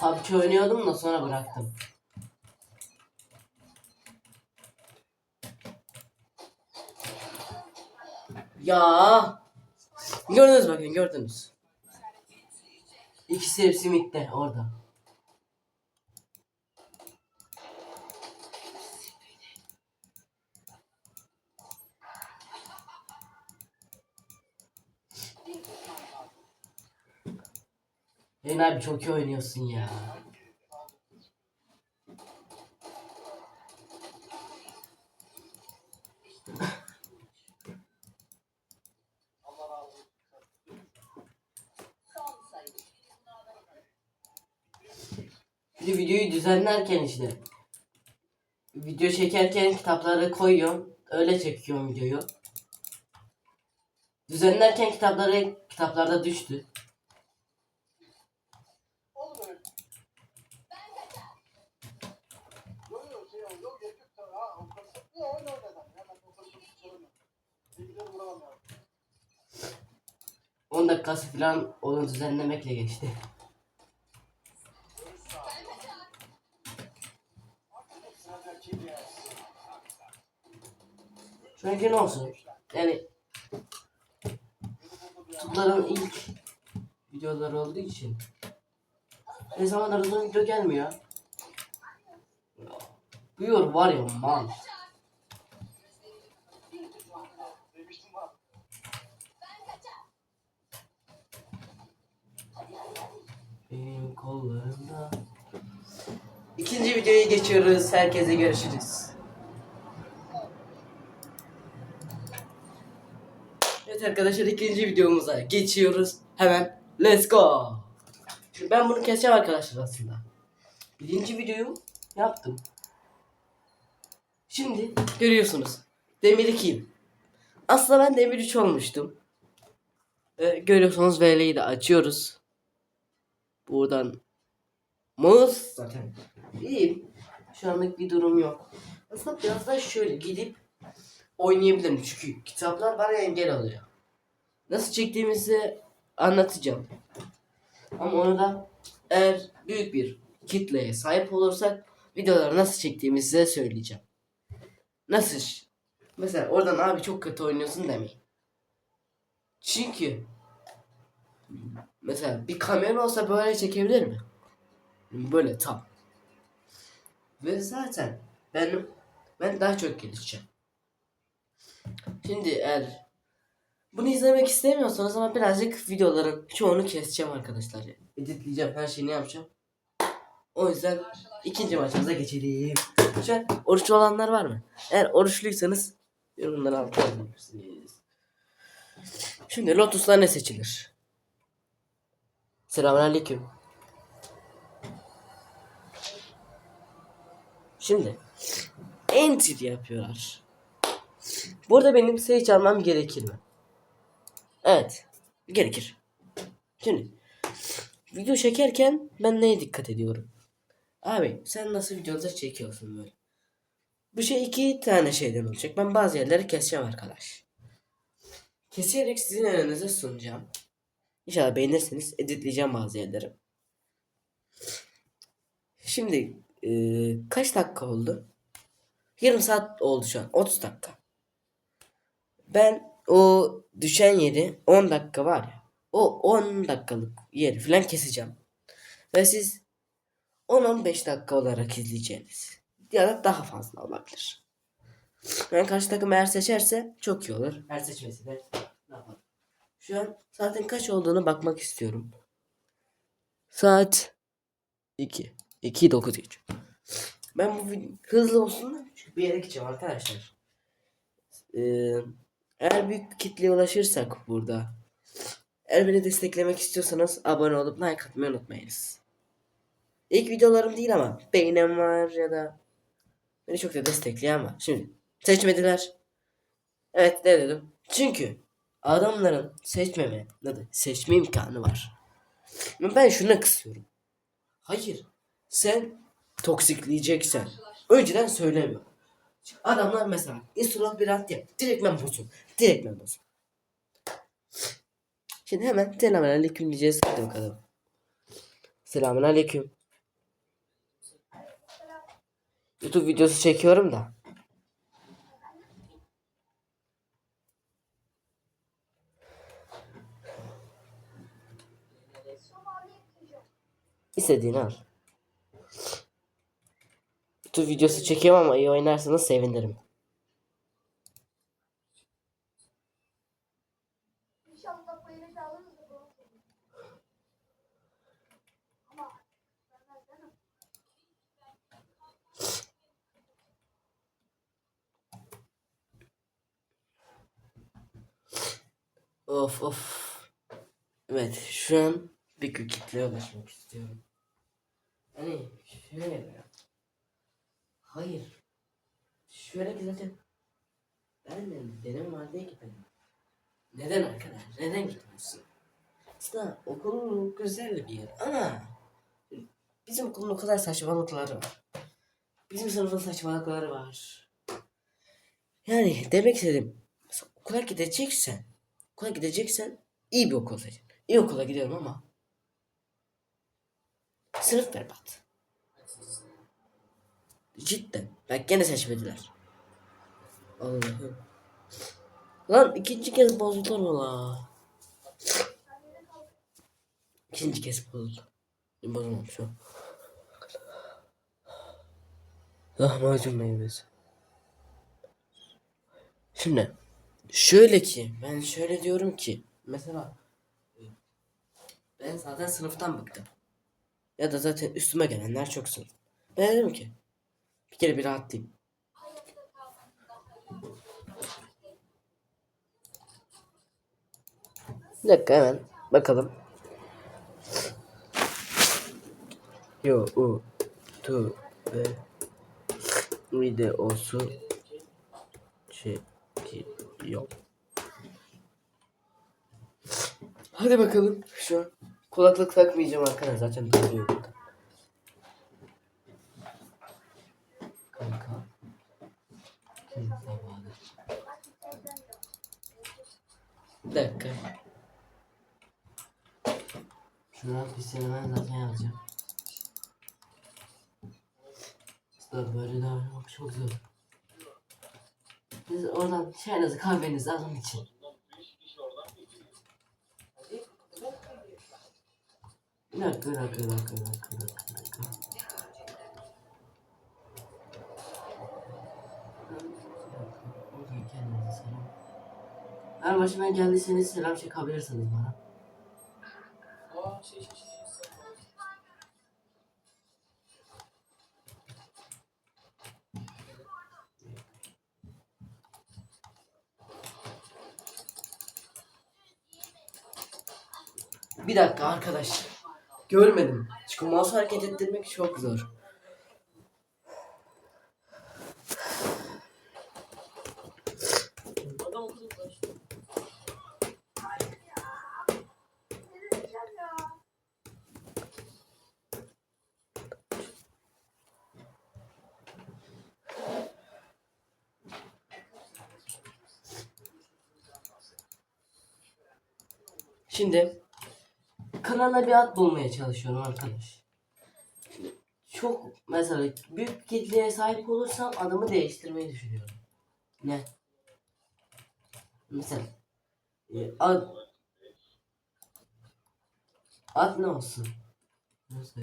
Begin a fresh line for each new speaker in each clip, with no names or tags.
PUBG oynuyordum da sonra bıraktım. Ya. Gördünüz bakın gördünüz. İkisi hepsi midde orada. Zeyn abi çok iyi oynuyorsun ya. Bir de videoyu düzenlerken işte. Video çekerken kitapları koyuyorum. Öyle çekiyorum videoyu. Düzenlerken kitapları kitaplarda düştü.
Olur öyle. Yok yok şey yok. Yok gerek yok. Ha, o kadar. Ya oyna oyna adam. Ya ben o kadar çok sorun yok. Bilgileri vuramam ya.
10 dakikası falan onu düzenlemekle geçti. Anki ne olsun? Yani YouTube'ların ilk videoları olduğu için ne zamanlar uzun video gelmiyor. Buyur var ya man.
Demiştim bak.
Benim kollarımda. İkinci videoya geçiyoruz. Herkese görüşürüz. Evet arkadaşlar ikinci videomuza geçiyoruz. Hemen let's go. Şimdi ben bunu keseceğim arkadaşlar aslında. Birinci videoyu yaptım. Şimdi görüyorsunuz. Demir 2'yim. Aslında ben Demir 3 olmuştum. Ee, görüyorsunuz VL'yi de açıyoruz. Buradan mouse zaten iyiyim. Şu anlık bir durum yok. Aslında biraz da şöyle gidip oynayabilirim çünkü kitaplar bana engel oluyor. Nasıl çektiğimizi anlatacağım. Ama onu da eğer büyük bir kitleye sahip olursak videoları nasıl çektiğimizi size söyleyeceğim. Nasıl? Mesela oradan abi çok kötü oynuyorsun demeyin. Çünkü Mesela bir kamera olsa böyle çekebilir mi? Böyle tam. Ve zaten ben ben daha çok gelişeceğim. Şimdi eğer bunu izlemek istemiyorsanız ama birazcık videoların çoğunu keseceğim arkadaşlar. Editleyeceğim her şeyini yapacağım. O yüzden ikinci maçımıza geçelim. Şu an oruçlu olanlar var mı? Eğer oruçluysanız yorumlara altına. Şimdi Lotus'ta ne seçilir? Selamünaleyküm. Şimdi enter yapıyorlar. Burada benim sage almam gerekir mi? Evet. Gerekir. Şimdi video çekerken ben neye dikkat ediyorum? Abi sen nasıl videolar çekiyorsun böyle? Bu şey iki tane şeyden olacak. Ben bazı yerleri keseceğim arkadaş. Keserek sizin önünüze sunacağım. İnşallah beğenirseniz editleyeceğim bazı yerleri. Şimdi e, kaç dakika oldu? Yarım saat oldu şu an. 30 dakika. Ben o düşen yeri 10 dakika var ya. O 10 dakikalık yeri falan keseceğim. Ve siz 10-15 dakika olarak izleyeceğiniz. Ya da daha fazla olabilir. Yani karşı takım eğer seçerse çok iyi olur. Eğer seçmesi de. Şu an saatin kaç olduğunu bakmak istiyorum. Saat 2. 2 9 geç. Ben bu hızlı olsun da bir yere gideceğim arkadaşlar. Ee, eğer büyük kitleye ulaşırsak burada eğer beni desteklemek istiyorsanız abone olup like atmayı unutmayınız. İlk videolarım değil ama beğenim var ya da beni çok da destekleyen var. Şimdi seçmediler. Evet ne dedim? Çünkü adamların seçmeme ya da seçme imkanı var. Ben şuna kısıyorum. Hayır. Sen toksikleyeceksen önceden söylemiyor. Adamlar mesela insulat bir rahat yap. Direktmen bozun. Direktmen bozun. Şimdi hemen selamun aleyküm diyeceğiz. Hadi bakalım. Selamun aleyküm. YouTube videosu çekiyorum da. İstediğini al. YouTube videosu çekiyorum ama iyi oynarsanız sevinirim. Of of. Evet şu an bir kitleye ulaşmak istiyorum. Hani şöyle yapıyorum. Hayır. Şöyle ki zaten ben de benim ki benim. Neden arkadaş? Neden gitmiyorsun? Aslında okul güzel bir yer ama bizim okulun o kadar saçmalıkları var. Bizim sınıfın saçmalıkları var. Yani demek istedim. Okula gideceksen okula gideceksen iyi bir okul seç. İyi okula gidiyorum ama sınıf berbat. Cidden. Bak gene seçmediler. Allah'ım. Lan ikinci kez bozdular valla. İkinci kez bozuldu. Bozulmamış o. Lahmacun meyvesi. Şimdi şöyle ki ben şöyle diyorum ki mesela ben zaten sınıftan bıktım. Ya da zaten üstüme gelenler çok sınıf. Ben dedim ki bir kere bir rahatlayayım. Bir dakika hemen bakalım. Yo u tu ve videosu çekiyor. Hadi bakalım. Şu an kulaklık takmayacağım arkadaşlar zaten duruyor burada. Kanka. Bir dakika. Şuradan pisliğini ben zaten yazacağım. Aslında böyle davranmak çok zor. Siz oradan çayınızı kahvenizi alın için. Bir dakika, bir dakika, bir dakika, bir dakika, bir dakika. Her başıma geldiyseniz selam çekebilirsiniz bana. Bir dakika arkadaş. Görmedim. Çünkü mouse hareket ettirmek çok zor. Şimdi kanala bir ad bulmaya çalışıyorum arkadaş. Çok mesela büyük kitleye sahip olursam adımı değiştirmeyi düşünüyorum. Ne? Mesela e, ad ad ne olsun? Nasıl.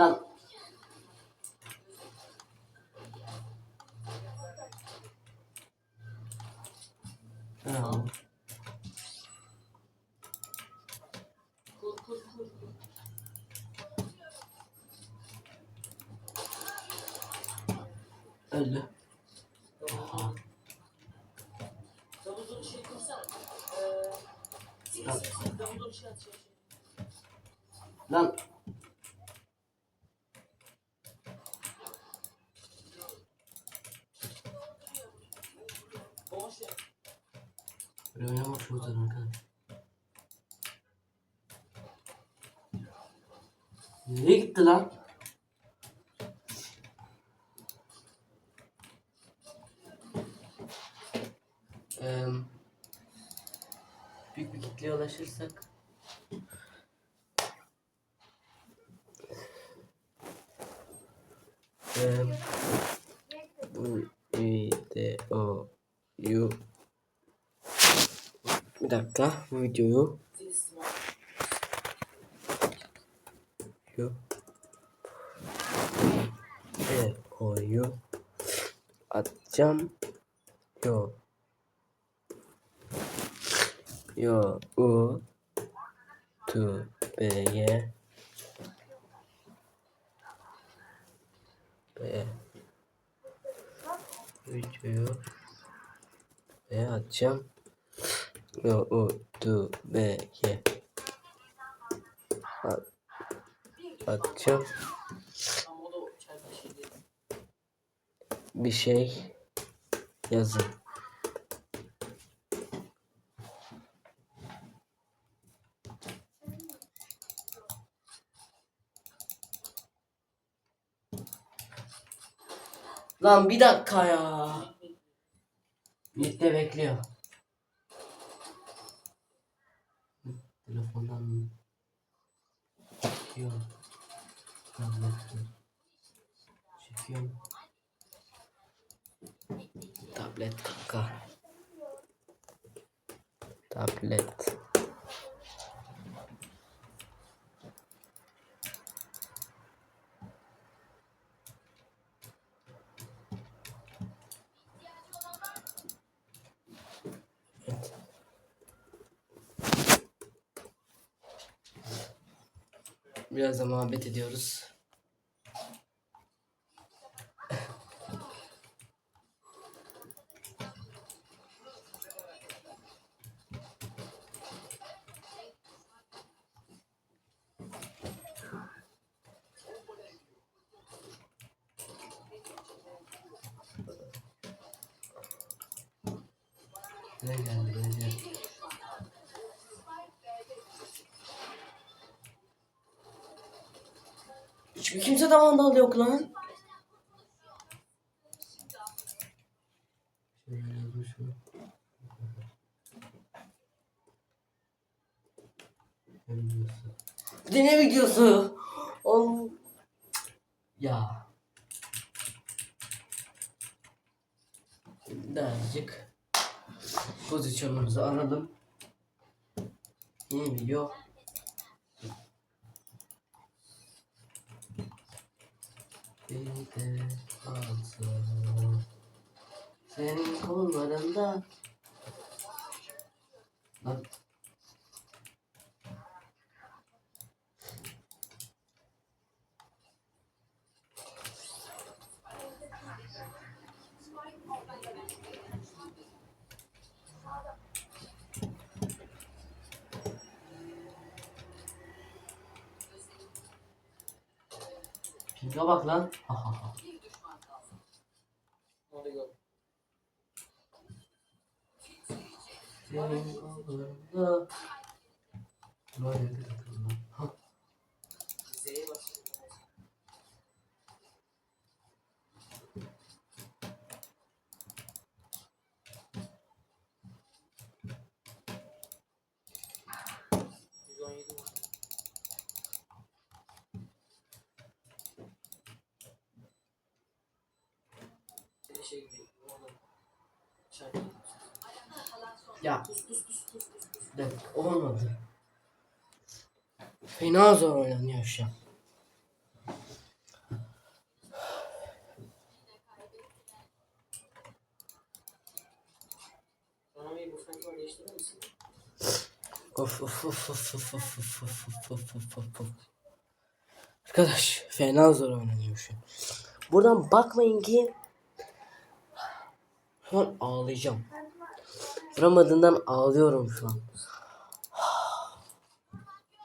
Lan. Ya. Öldü. Aha. Lan. Lan. Böyle oynamak çok zor arkadaş. Nereye gitti lan? Eee büyük bir kitleye ulaşırsak Eee bu videoyu bir dakika bu videoyu 유 예, 어유. 아점. 요. 여우. 두 배의 배. 위주요. 배 아점. 여우. 두 배의 아 atacağım bir şey yazın. Lan bir dakika ya. Mitte bekliyor. Telefondan çekiyor. Tabletten. Çekiyor. Tablet kanka. Tablet. Biraz da muhabbet ediyoruz. Ne geldi böyle? Hiçbir kimse de vandal yok lan. Bir de ne videosu? Allah. Ya. Birazcık pozisyonumuzu alalım. Yeni video. bir de fazla. Senin kollarında. Bak Şuna bak lan. Senin kollarında Böyle Ya. Dakika olmadı. Fena zor oynanıyor şu an. Of of of of of of of of of of of of. Arkadaş fena zor oynanıyor şu an. Buradan bakmayın ki şu an ağlayacağım. Vuramadığından ağlıyorum şu an.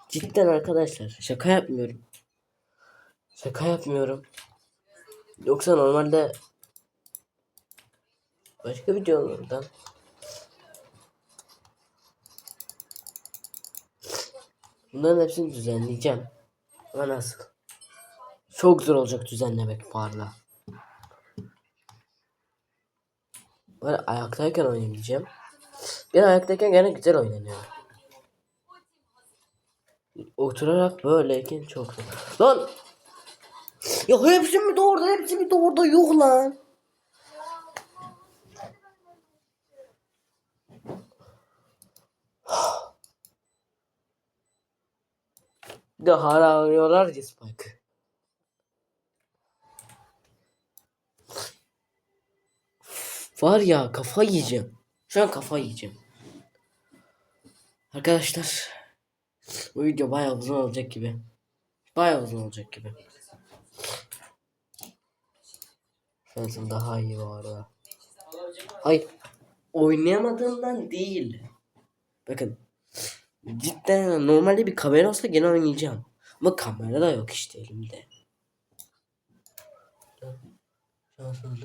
Cidden arkadaşlar şaka yapmıyorum. Şaka yapmıyorum. Yoksa normalde başka videolardan bunların hepsini düzenleyeceğim. Ama nasıl? Çok zor olacak düzenlemek bu arada. Böyle ayaktayken oynayabileceğim. Bir ayaktayken gene güzel oynanıyor. Oturarak böyleyken çok zor. Lan! Ya hepsi mi doğru? Hepsi mi doğru? Yok lan. Bir de hala arıyorlar ya Spike. Var ya kafa yiyeceğim. Şu an kafa yiyeceğim. Arkadaşlar bu video bayağı uzun olacak gibi. Bayağı uzun olacak gibi. Sensin daha iyi bu arada. Hayır. Oynayamadığımdan değil. Bakın. Cidden normalde bir kamera olsa gene oynayacağım. Ama kamera da yok işte elimde. Şansınıza